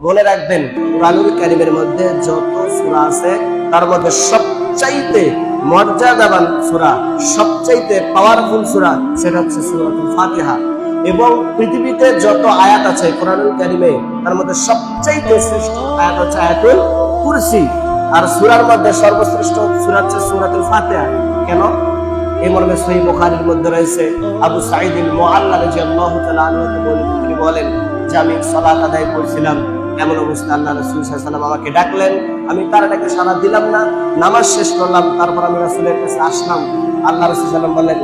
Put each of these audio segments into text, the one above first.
মনে রাখবেন, কোরআনুল কারিমের মধ্যে যত সূরা আছে, তার মধ্যে সবচাইতে মর্যাদাবান সূরা, সবচাইতে পাওয়ারফুল সূরা, সেটা হচ্ছে সূরাতুল ফাতিহা। এবং পৃথিবীতে যত আয়াত আছে কোরআনুল কারিমে, তার মধ্যে সবচাইতে শ্রেষ্ঠ আয়াত হচ্ছে আয়াতুল কুরসি। আর সূরার মধ্যে সর্বশ্রেষ্ঠ সূরা হচ্ছে সূরাতুল ফাতিহা। কেন? এই মর্মে সহিহ বুখারীর মধ্যে রয়েছে, আবু সাঈদ আল মুআল্লা রাদিয়াল্লাহু তাআলা তিনি বলেন যে আমি সালাত আদায় করছিলাম। এমন অবস্থা আল্লাহ রাসূল আলাইহি আমাকে ডাকলেন। আমি তার ডাকে সাড়া দিলাম না, নামাজ শেষ করলাম, তারপর আমি রাসূলের কাছে আসলাম। আল্লাহ রাসূল সাল্লাল্লাহু বললেন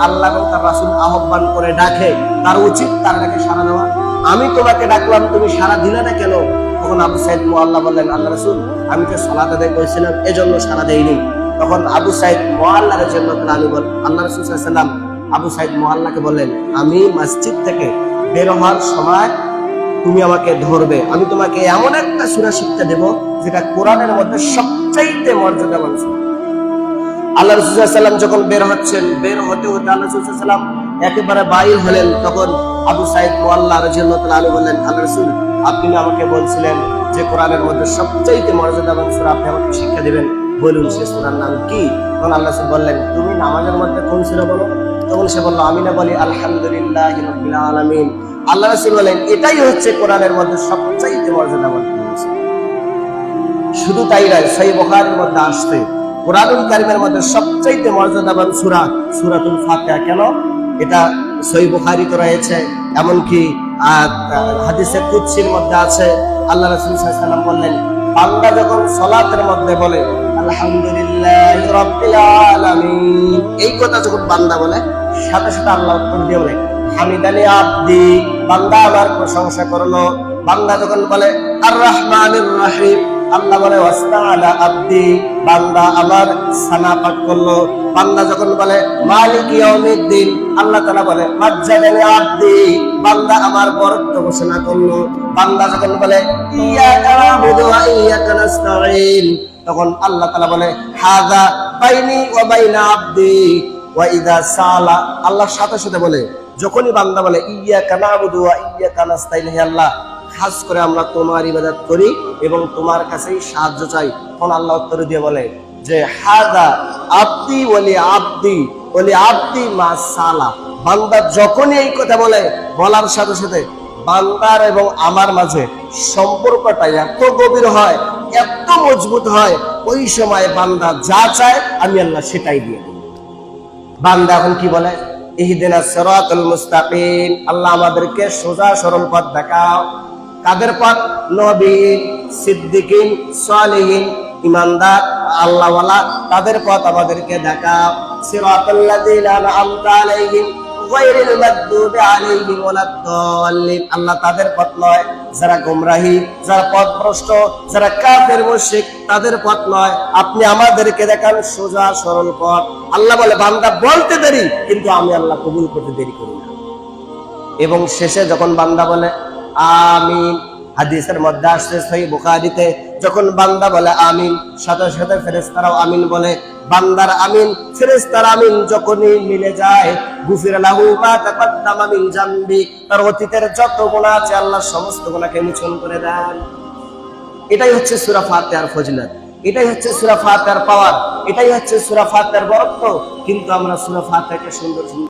আল্লাহ এবং তার রাসূল আহ্বান করে ডাকে, তার উচিত তার ডাকে সাড়া দেওয়া? আমি তোমাকে ডাকলাম, তুমি সারা দিলে না কেন? তখন আবু সাইদ মোয়াল্লা বললেন, আল্লাহ রসুল, আমি তো সালাত আদায় করেছিলাম, এজন্য সাড়া দেইনি। তখন আবু সাইদ মোয়াল্লার জন্য আমি বল আল্লাহ রাসূল সাল্লাম আবু সাইদ মোয়াল্লাকে বললেন, আমি মসজিদ থেকে বের হওয়ার সময় তুমি আমাকে ধরবে। আমি তোমাকে এমন একটা সূরা শিক্ষা দেব, যেটা কোরআনের মধ্যে সবচাইতে মর্যাদাবান সূরা। আল্লাহ রসুল্লাহাম যখন বের হচ্ছেন, বের হতে হতে আল্লাহ রসুল্লাহাম একেবারে বাইর হলেন। তখন আবু সাইদ মোয়াল্লা রাজিয়াল্লাহু আলু বললেন, আল্লাহ রসুল, আপনি আমাকে বলছিলেন যে কোরআনের মধ্যে সবচাইতে মর্যাদাবান সূরা আপনি আমাকে শিক্ষা দিবেন? বলুন, সে সূরার নাম কি? তখন আল্লাহ রসুল বললেন, তুমি নামাজের মধ্যে কোন সূরা বলো? তখন সে বলল, আমি না বলি, আলহামদুলিল্লাহ আলামিন। আল্লাহ রসুল বলেন এটাই হচ্ছে কোরআনের মধ্যে সবচাইতে মর্যাদাবান। শুধু তাই নয় সেই বখারের মধ্যে আসছে কোরআনুল কারিমের মধ্যে সবচাইতে মর্যাদাবান সূরা, সুরাতুল ফাতিহা। কেন? এটা সহি বুখারীতে রয়েছে, এমনকি হাদিসে কুদসির মধ্যে আছে। আল্লাহ রাসূল ওয়াসাল্লাম বললেন, বান্দা যখন সালাতের মধ্যে বলে, আলহামদুলিল্লাহ রাব্বিল আলামিন, এই কথা যখন বান্দা বলে, সাথে সাথে আল্লাহ উত্তর দিয়ে বলে, হামিদানি আব্দি, বান্দা আমার প্রশংসা করল। বান্দা যখন বলে আর রহমানির রহিম আল্লাহ বলে, ওয়াস্তাআলা আব্দি। বান্দা আমার সানা পাঠ করল। বান্দা যখন বলে, মালিক ইয়াউমিদ্দিন। আল্লাহ তাআলা বলে, মাজ্জাদানি আব্দি। বান্দা আমার বরত্ব ঘোষণা করল। বান্দা যখন বলে, ইয়াকা নাবুদু তখন আল্লাহ তাআলা বলে, হাযা বাইনি ওয়া বাইনা আব্দি। ওয়া ইদা সালা। আল্লাহ সাথে সাথে বলে, যখনই বান্দা বলে, ইয়াকা নাবুদু ওয়া ইয়াকা নাস্তাঈন, হে আল্লাহ খাস করে আমরা তোমার ইবাদত করি এবং তোমার কাছেই সাহায্য চাই। তখন আল্লাহ উত্তর দিয়ে বলে যে, হাদা আব্দি ওলি আব্দি ওলি আব্দি মা সালা। বান্দা যখনই এই কথা বলে, বলার সাথে সাথে বান্দার এবং আমার মাঝে সম্পর্কটা এত গভীর হয়, এত মজবুত হয়, ওই সময় বান্দা যা চায় আমি আল্লাহ সেটাই দিয়ে দিই। বান্দা এখন কি বলে? ইহদিনা সিরাতাল মুস্তাকিম। আল্লাহ আমাদেরকে সোজা সরল পথ দেখাও। কাদের পথ? নবীন সিদ্দিকিন, সালিহিন, ইমানদার, আল্লাহওয়ালা, তাদের পথ আমাদেরকে দেখাও। আল্লাহ তাদের পথ নয় তাদের পথ নয়। আপনি আমাদেরকে দেখান সোজা, সরল পথ। আল্লাহ বলে, বান্দা বলতে দেরি, কিন্তু আমি আল্লাহ কবুল করতে দেরি করি না। এবং শেষে যখন বান্দা বলে আমিন। হাদিসের মধ্যে আসছে, সহি বুখারীতে, যখন বান্দা বলে আমিন, সাথে সাথে ফেরেশতারাও আমিন বলে, বান্দার আমিন, ফেরেশতার আমিন যখনই মিলে যায়, গুফির লাহু মা তাকাদ্দামা মিন জামবি, তার অতীতের যত গুনাহ আছে আল্লাহ সমস্ত গুনাহকে মোচন করে দেন। এটাই হচ্ছে সূরা ফাতিহার ফজিলত। এটাই হচ্ছে সূরা ফাতিহার পাওয়ার। এটাই হচ্ছে সূরা ফাতিহার বরত্ব কিন্তু আমরা সূরা ফাতিহাকে সুন্দর